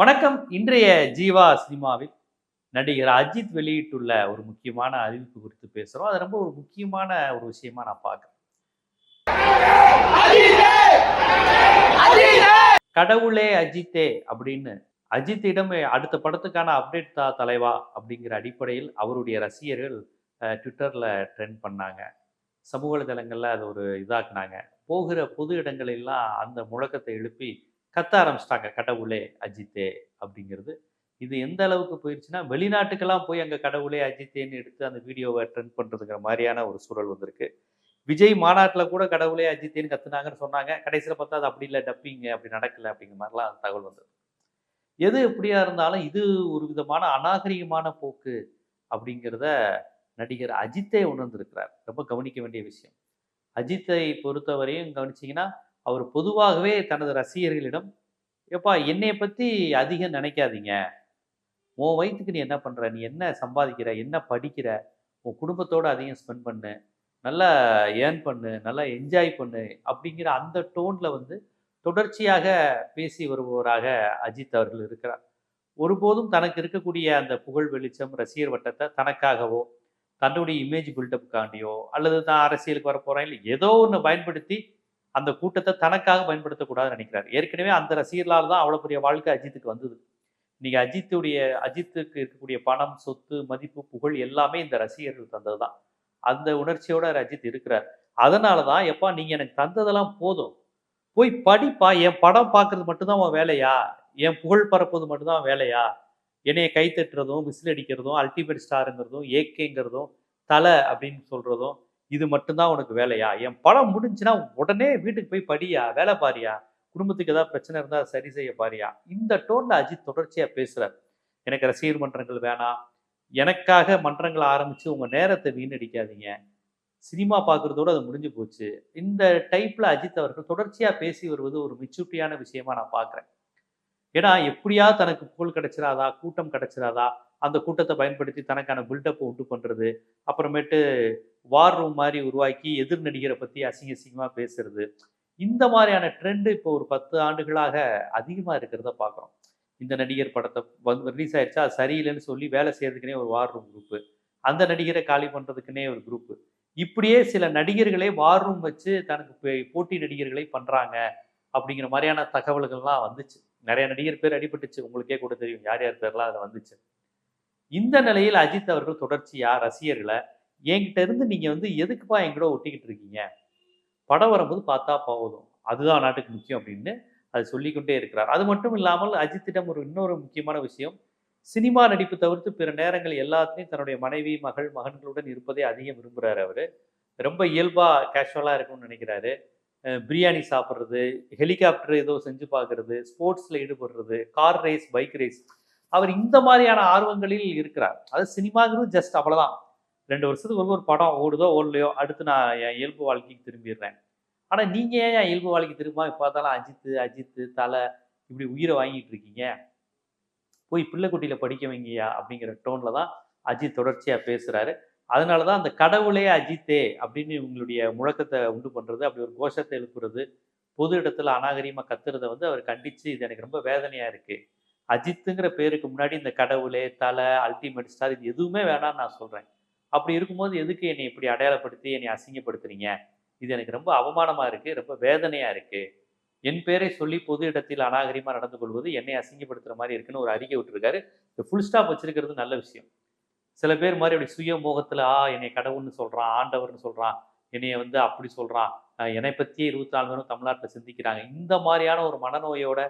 வணக்கம். இன்றைய ஜீவா சினிமாவில் நடிகர் அஜித் வெளியிட்டுள்ள ஒரு முக்கியமான அறிவிப்பு குறித்து பேசுறோம். அது ரொம்ப ஒரு முக்கியமான ஒரு விஷயமா நான் பார்க்குறேன். கடவுளே அஜித்தே அப்படின்னு அஜித்திடம் அடுத்த படத்துக்கான அப்டேட் தா தலைவா அப்படிங்கிற அடிப்படையில் அவருடைய ரசிகர்கள் ட்விட்டரில் ட்ரெண்ட் பண்ணாங்க. சமூக வலைதளங்களில் அது ஒரு இதாக்குனாங்க. போகிற பொது இடங்களெல்லாம் அந்த முழக்கத்தை எழுப்பி கத்த ஆரம்பிச்சிட்டாங்க. கடவுளே அஜித்தே அப்படிங்கிறது. இது எந்த அளவுக்கு போயிடுச்சுன்னா வெளிநாட்டுக்கெல்லாம் போய் அங்கே கடவுளே அஜித்தேன்னு எடுத்து அந்த வீடியோவை ட்ரெண்ட் பண்ணுறதுங்கிற மாதிரியான ஒரு சூழல் வந்திருக்கு. விஜய் மாநாட்டில் கூட கடவுளே அஜித்தேன்னு கத்துனாங்கன்னு சொன்னாங்க. கடைசியில் பார்த்தா அது அப்படி இல்லை டப்பிங்க அப்படி நடக்கலை அப்படிங்கிற மாதிரிலாம் தகவல் வந்தது. எது எப்படியா இருந்தாலும் இது ஒரு விதமான அநாகரிகமான போக்கு அப்படிங்கிறத நடிகர் அஜித்தே உணர்ந்திருக்கிறார். ரொம்ப கவனிக்க வேண்டிய விஷயம். அஜித்தை பொறுத்தவரையும் கவனிச்சிங்கன்னா அவர் பொதுவாகவே தனது ரசிகர்களிடம் எப்பா என்னைய பற்றி அதிகம் நினைக்காதீங்க. உன் வயிற்றுக்கு நீ என்ன பண்ணுற நீ என்ன சம்பாதிக்கிற? என்ன படிக்கிற? உன் குடும்பத்தோடு அதிகம் ஸ்பெண்ட் பண்ணு. நல்லா ஏர்ன் பண்ணு. நல்லா என்ஜாய் பண்ணு. அப்படிங்கிற அந்த டோனில் வந்து தொடர்ச்சியாக பேசி வருபவராக அஜித் அவர்கள் இருக்கிறார். ஒருபோதும் தனக்கு இருக்கக்கூடிய அந்த புகழ் வெளிச்சம் ரசிகர் வட்டத்தை தனக்காகவோ தன்னுடைய இமேஜ் பில்டப்புக்காண்டியோ அல்லது தான் அரசியலுக்கு வரப்போகிறேன் இல்லை ஏதோ ஒன்று பயன்படுத்தி அந்த கூட்டத்தை தனக்காக பயன்படுத்தக்கூடாதுன்னு நினைக்கிறார். ஏற்கனவே அந்த ரசிகர்களால் தான் அவ்வளோ பெரிய வாழ்க்கை அஜித்துக்கு வந்தது. இன்னைக்கு அஜித்துடைய அஜித்துக்கு இருக்கக்கூடிய பணம் சொத்து மதிப்பு புகழ் எல்லாமே இந்த ரசிகர்கள் தந்தது தான். அந்த உணர்ச்சியோட அஜித் இருக்கிறார். அதனால தான் எப்பா நீங்கள் எனக்கு தந்ததெல்லாம் போதும். போய் படிப்பா என் படம் பார்க்கறது மட்டும்தான் உன் வேலையா? என் புகழ் பரப்புவது மட்டும்தான் வேலையா? என்னைய கை தட்டுறதும் விசில் அடிக்கிறதும் அல்டிமேட் ஸ்டாருங்கிறதும் ஏகேங்கிறதும் தலை அப்படின்னு சொல்கிறதும் இது மட்டும்தான் உனக்கு வேலையா? என் படம் முடிஞ்சுன்னா உடனே வீட்டுக்கு போய் படியா? வேலை பாரியா? குடும்பத்துக்கு ஏதாவது பிரச்சனை இருந்தால் சரி செய்ய பாரியா? இந்த டோன்ல அஜித் தொடர்ச்சியாக பேசுறார். எனக்கு ரசிகர் மன்றங்கள் வேணாம். எனக்காக மன்றங்களை ஆரம்பிச்சு உங்க நேரத்தை வீணடிக்காதீங்க. சினிமா பார்க்குறதோடு அது முடிஞ்சு போச்சு. இந்த டைப்பில் அஜித் அவர்கள் தொடர்ச்சியாக பேசி வருவது ஒரு மெச்சூரிட்டியான விஷயமா நான் பார்க்குறேன் ஏன்னா எப்படியா தனக்கு புகழ் கிடைச்சிராதா? கூட்டம் கிடைச்சிராதா? அந்த கூட்டத்தை பயன்படுத்தி தனக்கான பில்டப்பை உண்டு பண்ணுறது அப்புறமேட்டு வார் ரூம் மாதிரி உருவாக்கி எதிர் நடிகரை பற்றி அசிங்க அசிங்கமாக பேசுறது. இந்த மாதிரியான ட்ரெண்டு இப்போ ஒரு பத்து ஆண்டுகளாக அதிகமாக இருக்கிறத பார்க்குறோம். இந்த நடிகர் படத்தை வந்து ரிலீஸ் ஆயிடுச்சா அது சரியில்லைன்னு சொல்லி வேலை செய்யறதுக்குனே ஒரு வார் ரூம் குரூப்பு அந்த நடிகரை காலி பண்ணுறதுக்குனே ஒரு குரூப்பு இப்படியே சில நடிகர்களே வார் ரூம் வச்சு தனக்கு போட்டி நடிகர்களை பண்ணுறாங்க அப்படிங்கிற மாதிரியான தகவல்கள்லாம் வந்துச்சு. நிறைய நடிகர் பேர் அடிபட்டுச்சு. உங்களுக்கே கூட தெரியும் யார் யார் பேர்லாம் அதில் வந்துச்சு. இந்த நிலையில் அஜித் அவர்கள் தொடர்ச்சியாக ரசிகர்களை என்கிட்ட இருந்து நீங்கள் வந்து எதுக்குப்பா என் கூட ஒட்டிக்கிட்டு இருக்கீங்க? படம் வரும்போது பார்த்தா போதும். அதுதான் நாட்டுக்கு முக்கியம் அப்படின்னு அது சொல்லிக்கொண்டே இருக்கிறார். அது மட்டும் இல்லாமல் அஜித்திடம் ஒரு இன்னொரு முக்கியமான விஷயம். சினிமா நடிப்பு தவிர்த்து பிற நேரங்கள் எல்லாத்துலேயும் தன்னுடைய மனைவி மகள் மகன்களுடன் இருப்பதை அதிகம் விரும்புகிறார் அவர். ரொம்ப இயல்பாக கேஷுவலாக இருக்கும்னு நினைக்கிறாரு. பிரியாணி சாப்பிட்றது ஹெலிகாப்டர் ஏதோ செஞ்சு பார்க்கறது ஸ்போர்ட்ஸில் ஈடுபடுறது கார் ரேஸ் பைக் ரேஸ் அவர் இந்த மாதிரியான ஆர்வங்களில் இருக்கிறார். அது சினிமாங்கிறது ஜஸ்ட் அவ்வளோதான் ரெண்டு வருஷத்துக்கு ஒரு ஒரு படம் ஓடுதோ ஓடலையோ அடுத்து நான் என் இயல்பு வாழ்க்கைக்கு திரும்பிடுறேன். ஆனால் நீங்கள் ஏன் என் இயல்பு வாழ்க்கை திரும்ப பார்த்தாலும் அஜித்து அஜித்து தலை இப்படி உயிரை வாங்கிட்டு இருக்கீங்க. போய் பிள்ளைக்குட்டியில் படிக்க வைங்கயா அப்படிங்கிற டோனில் தான் அஜித் தொடர்ச்சியாக பேசுகிறாரு அதனால தான் அந்த கடவுளே அஜித்தே அப்படின்னு இவங்களுடைய முழக்கத்தை உண்டு பண்ணுறது அப்படி ஒரு கோஷத்தை எழுப்புறது பொது இடத்துல அநாகரிகமாக கத்துறதை வந்து அவர் கண்டித்து இது எனக்கு ரொம்ப வேதனையாக இருக்குது அஜித்துங்கிற பேருக்கு முன்னாடி இந்த கடவுளே தலை அல்டிமேட் ஸ்டார் இது எதுவுமே வேணாம்னு நான் சொல்கிறேன் அப்படி இருக்கும்போது எதுக்கு என்னை இப்படி அடையாளப்படுத்தி என்னை அசிங்கப்படுத்துறீங்க? இது எனக்கு ரொம்ப அவமானமாக இருக்குது ரொம்ப வேதனையாக இருக்குது என் பேரை சொல்லி பொது இடத்தில் அநாகரிகமாக நடந்து கொள்வது என்னை அசிங்கப்படுத்துகிற மாதிரி இருக்குன்னு ஒரு அறிக்கை விட்டுருக்காரு. இந்த ஃபுல் ஸ்டாப் வச்சிருக்கிறது நல்ல விஷயம். சில பேர் மாதிரி அப்படி சுய மோகத்தில் ஆ என்னை கடவுள்னு சொல்கிறான் ஆண்டவர்னு சொல்கிறான் என்னைய வந்து அப்படி சொல்கிறான் என்னை பற்றியே இருபத்தி நாலு பேரும் தமிழ்நாட்டில் சிந்திக்கிறாங்க. இந்த மாதிரியான ஒரு மனநோயோட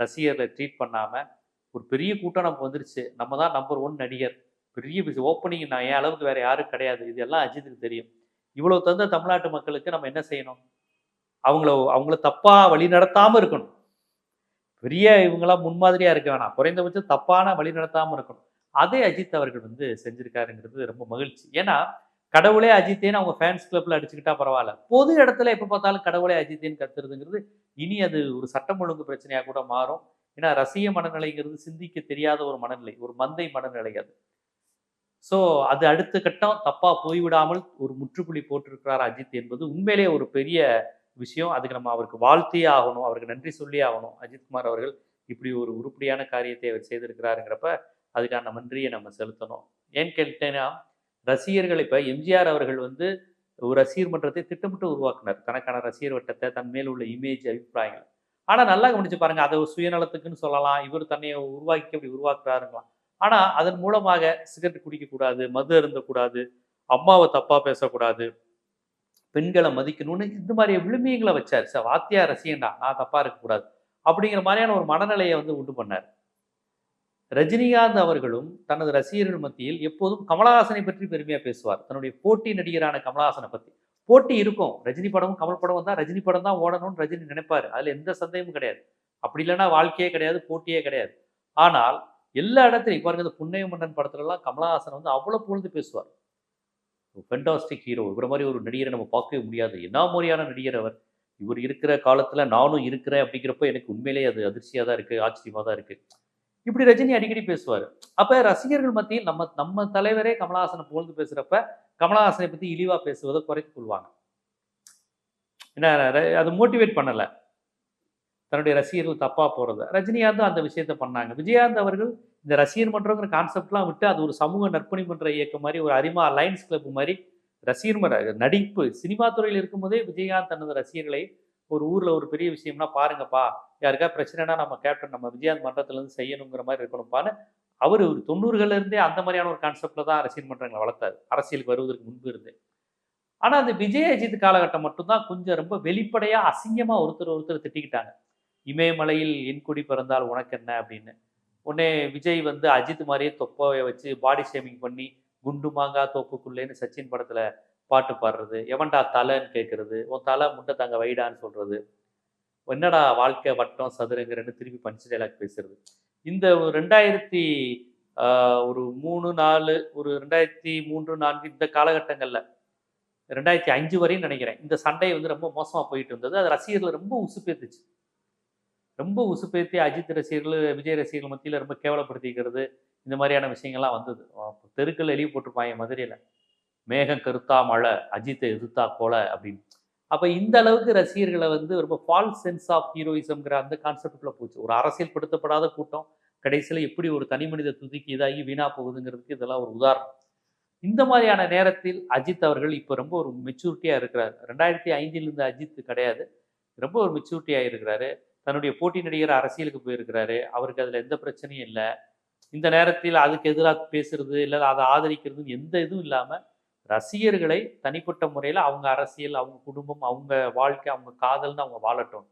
ரசிகர்களை ட்ரீட் பண்ணாமல் ஒரு பெரிய கூட்டம் நமக்கு வந்துருச்சு. நம்ம தான் நம்பர் ஒன் நடிகர். பெரிய ஓப்பனிங் நான் என் அளவுக்கு வேற யாரும் கிடையாது. இது எல்லாம் அஜித்துக்கு தெரியும். இவ்வளவு தந்த தமிழ்நாட்டு மக்களுக்கு நம்ம என்ன செய்யணும்? அவங்கள அவங்கள தப்பா வழி நடத்தாம இருக்கணும். பெரிய இவங்களாம் முன்மாதிரியா இருக்க வேணாம். குறைந்தபட்சம் தப்பான வழி நடத்தாம இருக்கணும். அதே அஜித் அவர்கள் வந்து செஞ்சிருக்காருங்கிறது ரொம்ப மகிழ்ச்சி. ஏன்னா கடவுளே அஜித்தேன்னு அவங்க ஃபேன்ஸ் கிளப்ல அடிச்சுக்கிட்டா பரவாயில்ல. பொது இடத்துல எப்ப பார்த்தாலும் கடவுளே அஜித்தேன்னு கத்துறதுங்கிறது இனி அது ஒரு சட்டம் ஒழுங்கு பிரச்சனையா கூட மாறும். ஏன்னா ரசிக மனநிலைங்கிறது சிந்திக்க தெரியாத ஒரு மனநிலை ஒரு மந்தை மனநிலை அது. ஸோ அது அடுத்த கட்டம் தப்பா போய்விடாமல் ஒரு முற்றுப்புள்ளி போட்டிருக்கிறார் அஜித் என்பது உண்மையிலேயே ஒரு பெரிய விஷயம். அதுக்கு நம்ம அவருக்கு வாழ்த்தியே ஆகணும். அவருக்கு நன்றி சொல்லியே ஆகணும். அஜித்குமார் அவர்கள் இப்படி ஒரு உருப்படியான காரியத்தை அவர் செய்திருக்கிறாருங்கிறப்ப அதுக்கான நன்றியை நம்ம செலுத்தணும். ஏன்னு கேட்டேன்னா ரசிகர்கள் இப்போ எம்ஜிஆர் அவர்கள் வந்து ஒரு ரசிகர் மன்றத்தை திட்டமிட்டு உருவாக்குனார். தனக்கான ரசிகர் வட்டத்தை தன் மேல் உள்ள இமேஜ் அபிப்பிராயங்கள். ஆனால் நல்லா கவனிச்சு பாருங்க. அதை சுயநலத்துக்குன்னு சொல்லலாம். இவர் தன்னை உருவாக்கி அப்படி உருவாக்குறாருங்களாம். ஆனால் அதன் மூலமாக சிகரெட் குடிக்கக்கூடாது மது அருந்தக்கூடாது அம்மாவை தப்பாக பேசக்கூடாது பெண்களை மதிக்கணும்னு இந்த மாதிரி விழுமியங்களை வச்சார். சார் வாத்தியா ரசிகண்டா நான் தப்பாக இருக்கக்கூடாது அப்படிங்கிற மாதிரியான ஒரு மனநிலையை வந்து உண்டு பண்ணார். ரஜினிகாந்த் அவர்களும் தனது ரசிகர்கள் மத்தியில் எப்போதும் கமலஹாசனை பற்றி பெருமையாக பேசுவார். தன்னுடைய போட்டி நடிகரான கமலஹாசனை பற்றி போட்டி இருக்கும். ரஜினி படமும் கமல் படமும் தான். ரஜினி படம் தான் ஓடணும்னு ரஜினி நினைப்பாரு. அதில் எந்த சந்தேகமும் கிடையாது. அப்படி இல்லைன்னா வாழ்க்கையே கிடையாது போட்டியே கிடையாது. ஆனால் எல்லா இடத்துலையும் பாருங்க இந்த புன்னைய மன்னன் படத்துலலாம் கமலஹாசன் வந்து அவ்வளோ புகழ்ந்து பேசுவார். ஃபென்டாஸ்டிக் ஹீரோ இவர மாதிரி ஒரு நடிகரை நம்ம பார்க்கவே முடியாது. என்ன மாதிரியான நடிகர் அவர்? இவர் இருக்கிற காலத்தில் நானும் இருக்கிறேன் அப்படிங்கிறப்ப எனக்கு உண்மையிலேயே அது அதிர்ச்சியாக தான் இருக்குது ஆச்சரியமாக தான் இருக்குது இப்படி ரஜினி அடிக்கடி பேசுவார். அப்போ ரசிகர்கள் மத்தியில் நம்ம நம்ம தலைவரே கமலஹாசனை புகழ்ந்து பேசுகிறப்ப கமலஹாசனை பற்றி இழிவாக பேசுவதை குறைத்து கொள்வாங்க. என்ன அது மோட்டிவேட் பண்ணலை. தன்னுடைய ரசிகர்கள் தப்பாக போகிறத ரஜினிகாந்தும் அந்த விஷயத்த பண்ணாங்க. விஜயகாந்த் அவர்கள் இந்த ரசிகர் மன்றங்கிற கான்செப்ட்லாம் விட்டு அது ஒரு சமூக நற்பணி மன்ற இயக்கம் மாதிரி ஒரு அரிமா அலையன்ஸ் கிளப் மாதிரி ரசிகர் மன்ற நடிப்பு சினிமா துறையில் இருக்கும்போதே விஜயகாந்த் தனது ரசிகர்களை ஒரு ஊரில் ஒரு பெரிய விஷயம்னா பாருங்கப்பா யாருக்கா பிரச்சனைனா நம்ம கேப்டன் நம்ம விஜயகாந்த் மன்றத்துலேருந்து செய்யணுங்கிற மாதிரி இருக்கணும்ப்பான்னு அவர் ஒரு தொண்ணூறுகள்லேருந்தே அந்த மாதிரியான ஒரு கான்செப்டில் தான் ரசிகர் மன்றங்களை வளர்த்தாரு. அரசியலுக்கு வருவதற்கு முன்பு இருந்தே. ஆனால் அந்த விஜய் அஜித் காலகட்டம் மட்டும்தான் கொஞ்சம் ரொம்ப வெளிப்படையாக அசிங்கமாக ஒருத்தர் ஒருத்தர் திட்டிக்கிட்டாங்க. இமயமலையில் என் குடி பிறந்தால் உனக்கு என்ன அப்படின்னு. உடனே விஜய் வந்து அஜித் மாதிரியே தொப்பையை வச்சு பாடி ஷேமிங் பண்ணி குண்டு மாங்கா தோப்புக்குள்ளேன்னு சச்சின் படத்தில் பாட்டு பாடுறது எவன்டா தலைன்னு கேட்குறது உன் தலை முண்டை தாங்க வைடான்னு சொல்கிறது என்னடா வாழ்க்கை வட்டம் சதுரங்கிறன்னு திருப்பி பஞ்சு டைலாக் பேசுறது. இந்த ஒரு ரெண்டாயிரத்தி ஒரு மூணு நாலு ஒரு ரெண்டாயிரத்தி மூன்று நான்கு இந்த காலகட்டங்களில் ரெண்டாயிரத்தி அஞ்சு வரையும் நினைக்கிறேன். இந்த சண்டை வந்து ரொம்ப மோசமாக போயிட்டு இருந்தது. அது ரசிகர்களை ரொம்ப உசுப்பேத்துச்சு. ரொம்ப உசுப்பேத்தி அஜித் ரசிகர்கள் விஜய் ரசிகர்கள் மத்தியில் ரொம்ப கேவலப்படுத்திக்கிறது இந்த மாதிரியான விஷயங்கள்லாம் வந்தது. தெருக்கள் எழுதி போட்டிருப்பாங்க மதுரையில். மேகம் கருத்தா மழை அஜித்தை எதிர்த்தா கொலை அப்படின்னு. அப்போ இந்த அளவுக்கு ரசிகர்களை வந்து ரொம்ப ஃபால்ஸ் சென்ஸ் ஆஃப் ஹீரோயிசம்ங்கிற அந்த கான்செப்டுக்குள்ளே போச்சு. ஒரு அரசியல் படுத்தப்படாத கூட்டம் கடைசியில் எப்படி ஒரு தனி மனித துதிக்கு இதாகி வீணா போகுதுங்கிறதுக்கு இதெல்லாம் ஒரு உதாரணம். இந்த மாதிரியான நேரத்தில் அஜித் அவர்கள் இப்போ ரொம்ப ஒரு மெச்சூரிட்டியாக இருக்கிறார். ரெண்டாயிரத்தி ஐந்திலிருந்து அஜித் கிடையாது. ரொம்ப ஒரு மெச்சூரிட்டியாக இருக்கிறாரு. தன்னுடைய போட்டி நடிகர் அரசியலுக்கு போயிருக்கிறாரு. அவருக்கு அதில் எந்த பிரச்சனையும் இல்லை. இந்த நேரத்தில் அதுக்கு எதிராக பேசுறது இல்லை அதை ஆதரிக்கிறதுன்னு எந்த இதுவும் இல்லாமல் ரசிகர்களை தனிப்பட்ட முறையில் அவங்க அரசியல் அவங்க குடும்பம் அவங்க வாழ்க்கை அவங்க காதல்னு அவங்க வாழட்டும்.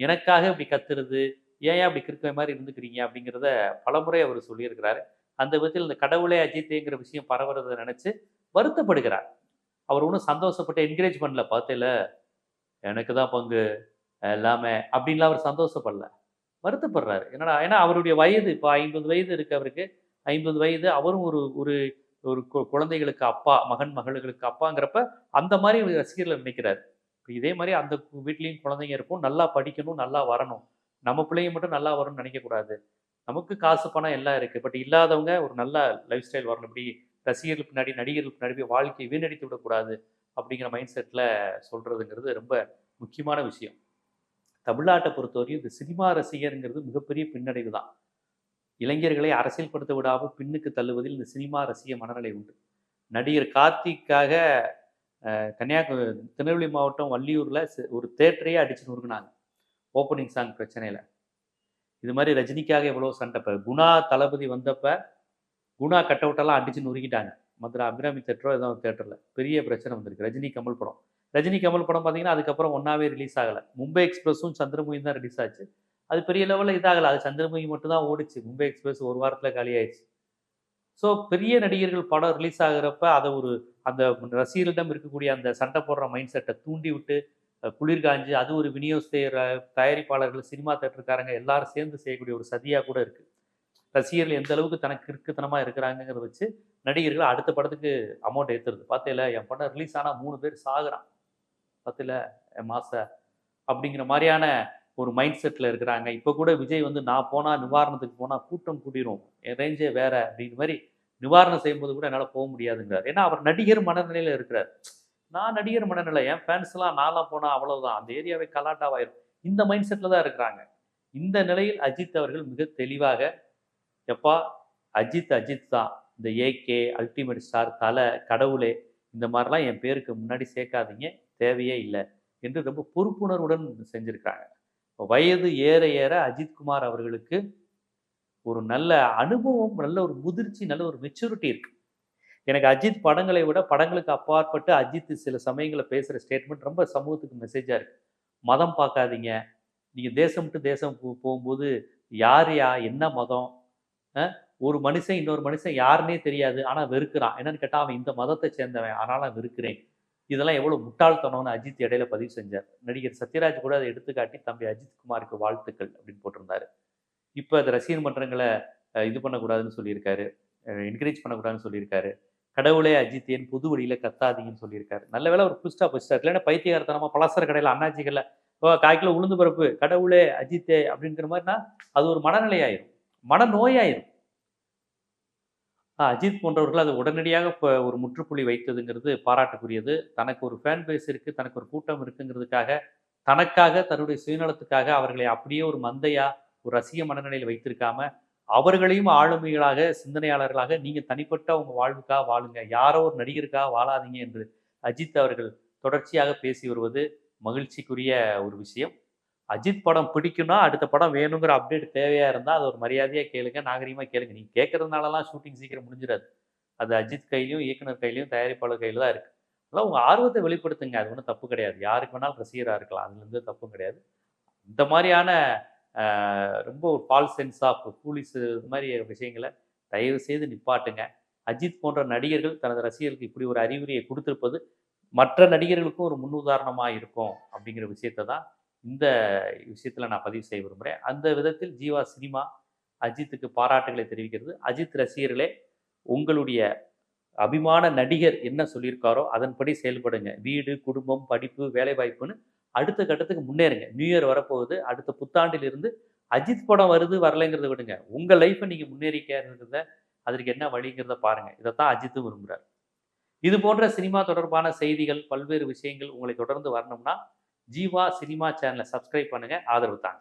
எனக்காக இப்படி கத்துறது ஏன் அப்படி கிறுக்க மாதிரி இருந்துக்கிறீங்க அப்படிங்கிறத பலமுறை அவர் சொல்லியிருக்கிறாரு. அந்த விதத்தில் இந்த கடவுளே அஜித்தேங்கிற விஷயம் பரவுறதை நினச்சி வருத்தப்படுகிறார். அவர் ஒன்றும் சந்தோஷப்பட்டு என்கரேஜ் பண்ணல. பார்த்தேல எனக்கு தான் பங்கு. இல்லாமல் அப்படின்லாம் அவர் சந்தோஷப்படல. வருத்தப்படுறாரு. என்னடா ஏன்னா அவருடைய வயது இப்போ ஐம்பது வயது இருக்கு அவருக்கு. ஐம்பது வயது அவரும் ஒரு ஒரு ஒரு கு- குழந்தைகளுக்கு அப்பா மகன் மகளுக்கு அப்பாங்கிறப்ப அந்த மாதிரி ரசிகர்கள் நினைக்கிறாரு. இப்போ இதே மாதிரி அந்த வீட்லேயும் குழந்தைங்க இருக்கும். நல்லா படிக்கணும் நல்லா வரணும். நம்ம பிள்ளைங்க மட்டும் நல்லா வரணும்னு நினைக்கக்கூடாது. நமக்கு காசு பணம் எல்லாம் இருக்குது பட் இல்லாதவங்க ஒரு நல்ல லைஃப் ஸ்டைல் வரணும். இப்படி ரசிகர்கள் பின்னாடி நடிகர்கள் பின்னாடி வாழ்க்கையை வீணடித்து விடக்கூடாது அப்படிங்கிற மைண்ட் செட்டில் சொல்கிறதுங்கிறது ரொம்ப முக்கியமான விஷயம். தமிழ்நாட்டை பொறுத்தவரையும் இந்த சினிமா ரசிகருங்கிறது மிகப்பெரிய பின்னடைவு தான். இளைஞர்களை அரசியல்படுத்த விடாமல் பின்னுக்கு தள்ளுவதில் இந்த சினிமா ரசிக மனநிலை உண்டு. நடிகர் கார்த்திக்காக கன்னியாகுமரி திருநெல்வேலி மாவட்டம் வள்ளியூரில் ஒரு தேட்டரையே அடிச்சு நொறுங்கினாங்க ஓப்பனிங் சாங் பிரச்சனையில். இது மாதிரி ரஜினிக்காக எவ்வளோ சண்டை. இப்போ குணா தளபதி வந்தப்ப குணா கட் அவுட்டெல்லாம் அடிச்சு நொறுக்கிட்டாங்க. மதுரை அபிராமி தேட்டரோ ஏதோ தேட்டரில் பெரிய பிரச்சனை வந்திருக்கு. ரஜினி கமல் படம். ரஜினி கமல் படம் பார்த்தீங்கன்னா அதுக்கப்புறம் ஒன்றாவே ரிலீஸ் ஆகலை. மும்பை எக்ஸ்பிரஸும் சந்திரமுகியும் தான் ரிலீஸ் ஆச்சு. அது பெரிய லெவலில் இதாகலை. அது சந்திரமுகி மட்டும் தான் ஓடிச்சு. மும்பை எக்ஸ்பிரஸ் ஒரு வாரத்தில் காலியாயிடுச்சு ஸோ பெரிய நடிகர்கள் படம் ரிலீஸ் ஆகிறப்ப அதை ஒரு அந்த ரசிகர்களிடம் இருக்கக்கூடிய அந்த சண்டை போடுற மைண்ட் செட்டை தூண்டி விட்டு குளிர் காஞ்சு அது ஒரு விநியோகஸ்தர் தயாரிப்பாளர்கள் சினிமா தேட்டருக்காரங்க எல்லாரும் சேர்ந்து செய்யக்கூடிய ஒரு சதியாக கூட இருக்குது ரசிகர்கள் எந்த அளவுக்கு தனக்கு இருக்குத்தனமாக இருக்கிறாங்கிறத வச்சு நடிகர்கள் அடுத்த படத்துக்கு அமௌண்ட் ஏற்றுறது பார்த்தேல என் படம் ரிலீஸ் ஆனால் மூணு பேர் சாகுறான். பத்தில் என் மாச அப்படிங்கிற மாதிரியான ஒரு மைண்ட் செட்டில் இருக்கிறாங்க. இப்போ கூட விஜய் வந்து நான் போனால் நிவாரணத்துக்கு போனால் கூட்டம் கூட்டிரும் என் ரேஞ்சே வேற அப்படிங்கிற மாதிரி நிவாரணம் செய்யும்போது கூட என்னால் போக முடியாதுங்கிறார். ஏன்னா அவர் நடிகர் மனநிலையில் இருக்கிறார். நான் நடிகர் மனநிலை. என் ஃபேன்ஸ்லாம் நான்லாம் போனால் அவ்வளோதான் அந்த ஏரியாவே கலாட்டாவாயிரும். இந்த மைண்ட் செட்டில் தான் இருக்கிறாங்க. இந்த நிலையில் அஜித் அவர்கள் மிக தெளிவாக எப்பா அஜித் அஜித் தான். இந்த ஏகே அல்டிமேட் ஸ்டார் தலை கடவுளே. இந்த மாதிரிலாம் என் பேருக்கு முன்னாடி சேர்க்காதீங்க. தேவையே இல்லை என்று ரொம்ப பொறுப்புணர்வுடன் செஞ்சிருக்காங்க வயது ஏற ஏற அஜித்குமார் அவர்களுக்கு ஒரு நல்ல அனுபவம் நல்ல ஒரு முதிர்ச்சி நல்ல ஒரு மெச்சூரிட்டி இருக்கு. எனக்கு அஜித் படங்களை விட படங்களுக்கு அப்பாற்பட்டு அஜித் சில சமயங்களில் பேசுகிற ஸ்டேட்மெண்ட் ரொம்ப சமூகத்துக்கு மெசேஜாக இருக்கு. மதம் பார்க்காதீங்க. நீங்கள் தேசம் விட்டு தேசம் போ- போகும்போது யார் யா என்ன மதம்? ஒரு மனுஷன் இன்னொரு மனுஷன் யாருன்னே தெரியாது. ஆனால் வெறுக்கிறான். என்னன்னு கேட்டால் அவன் இந்த மதத்தை சேர்ந்தவன். அதனால் நான் வெறுக்கிறேன். இதெல்லாம் எவ்வளோ முட்டாள்தனம்னு அஜித் இடையில பதிவு செஞ்சார். நடிகர் சத்யராஜ் கூட அதை எடுத்துக்காட்டி தம்பி அஜித் குமாருக்கு வாழ்த்துக்கள் அப்படின்னு போட்டிருந்தாரு. இப்போ அது ரசிகர் மன்றங்களை இது பண்ணக்கூடாதுன்னு சொல்லியிருக்காரு. என்கரேஜ் பண்ணக்கூடாதுன்னு சொல்லியிருக்காரு. கடவுளே அஜித் ஏன் புது வழியில கத்தாதீங்கன்னு சொல்லியிருக்காரு. நல்ல வேலை ஒரு புஸ்டா வச்சுட்டார். இல்லைன்னா பைத்தியகாரத்தனமா பலசர கடையில் அண்ணாச்சிகளில் ஓ கால் கிலோ உளுந்து பரப்பு கடவுளே அஜித்தே அப்படிங்கிற மாதிரினா அது ஒரு மனநிலை ஆயிரும் மனநோயாயிரும். அஜித் போன்றவர்கள் அது உடனடியாக இப்போ ஒரு முற்றுப்புள்ளி வைத்ததுங்கிறது பாராட்டுக்குரியது. தனக்கு ஒரு ஃபேன் பேஸ் இருக்குது தனக்கு ஒரு கூட்டம் இருக்குங்கிறதுக்காக தனக்காக தன்னுடைய சுயநலத்துக்காக அவர்களை அப்படியே ஒரு மந்தையா ஒரு ரசிக மனநிலையில் வைத்திருக்காம அவர்களையும் ஆளுமைகளாக சிந்தனையாளர்களாக நீங்கள் தனிப்பட்ட உங்கள் வாழ்வுக்காக வாழுங்க. யாரோ ஒரு நடிகருக்காக வாழாதீங்க என்று அஜித் அவர்கள் தொடர்ச்சியாக பேசி வருவது மகிழ்ச்சிக்குரிய ஒரு விஷயம். அஜித் படம் பிடிக்கும்னா அடுத்த படம் வேணுங்கிற அப்டேட் தேவையாக இருந்தால் அது ஒரு மரியாதையாக கேளுங்க நாகரிகமாக கேளுங்க. நீங்கள் கேட்குறதுனாலலாம் ஷூட்டிங் சீக்கிரம் முடிஞ்சிடாது. அது அஜித் கையிலையும் இயக்குனர் கையிலையும் தயாரிப்பாளர் கையில தான் இருக்குது அதெல்லாம் உங்கள் ஆர்வத்தை வெளிப்படுத்துங்க. அது ஒன்றும் தப்பு கிடையாது. யாருக்கு வேணாலும் ரசிகராக இருக்கலாம். அதுலேருந்து தப்பும் கிடையாது. இந்த மாதிரியான ரொம்ப ஒரு பால் சென்ஸ் ஆஃப் போலீஸ் இது மாதிரி விஷயங்களை தயவு செய்து நிப்பாட்டுங்க. அஜித் போன்ற நடிகர்கள் தனது ரசிகர்களுக்கு இப்படி ஒரு அறிவுரையை கொடுத்திருப்பது மற்ற நடிகர்களுக்கும் ஒரு முன்னுதாரணமாக இருக்கும் அப்படிங்கிற விஷயத்தை தான் இந்த விஷயத்தில் நான் பதிவு செய்ய விரும்புகிறேன் அந்த விதத்தில் ஜீவா சினிமா அஜித்துக்கு பாராட்டுகளை தெரிவிக்கிறது. அஜித் ரசிகர்களே உங்களுடைய அபிமான நடிகர் என்ன சொல்லியிருக்காரோ அதன்படி செயல்படுங்க. வீடு குடும்பம் படிப்பு வேலைவாய்ப்புன்னு அடுத்த கட்டத்துக்கு முன்னேறுங்க. நியூ இயர் வரப்போகுது. அடுத்த புத்தாண்டிலிருந்து அஜித் படம் வருது வரலைங்கிறத விடுங்க. உங்கள் லைஃப்பை நீங்கள் முன்னேறிக்கிறத அதற்கு என்ன வழிங்கிறத பாருங்கள் இதைத்தான் அஜித்தும் விரும்புகிறார் இது போன்ற சினிமா தொடர்பான செய்திகள் பல்வேறு விஷயங்கள் உங்களை தொடர்ந்து வரணும்னா ஜீவா சினிமா சேனலை சப்ஸ்கிரைப் பண்ணுங்க. ஆதரவு தாங்க.